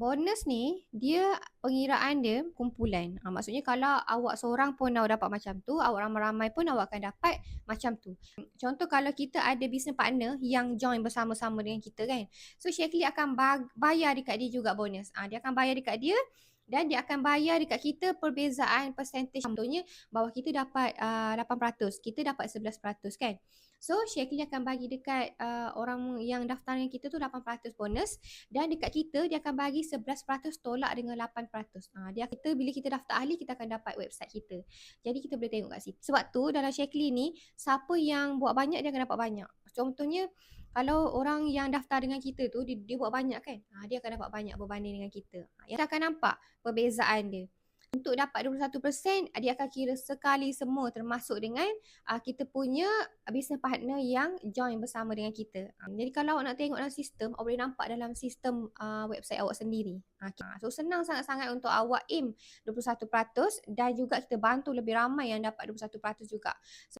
bonus ni dia pengiraan dia kumpulan. Ha, maksudnya kalau awak seorang pun awak dapat macam tu, awak ramai-ramai pun awak akan dapat macam tu. Contoh kalau kita ada business partner yang join bersama-sama dengan kita kan. So Shakely akan bayar dekat dia juga bonus. Ha, dia akan bayar dekat dia dan dia akan bayar dekat kita perbezaan percentage. Contohnya bawah kita dapat uh, 8%, kita dapat 11% kan. So Shakely akan bagi dekat uh, orang yang daftar dengan kita tu 8% bonus dan dekat kita dia akan bagi 11% tolak dengan 8%. Ha, dia kita bila kita daftar ahli kita akan dapat website kita. Jadi kita boleh tengok kat situ. Sebab tu dalam Shakely ni siapa yang buat banyak dia akan dapat banyak. Contohnya kalau orang yang daftar dengan kita tu dia, dia buat banyak kan ha, dia akan dapat banyak berbanding dengan kita ha, yang akan nampak perbezaan dia untuk dapat 21% dia akan kira sekali semua termasuk dengan uh, kita punya business partner yang join bersama dengan kita. Uh, jadi kalau awak nak tengok dalam sistem, awak boleh nampak dalam sistem uh, website awak sendiri. Uh, so senang sangat-sangat untuk awak aim 21% dan juga kita bantu lebih ramai yang dapat 21% juga. So,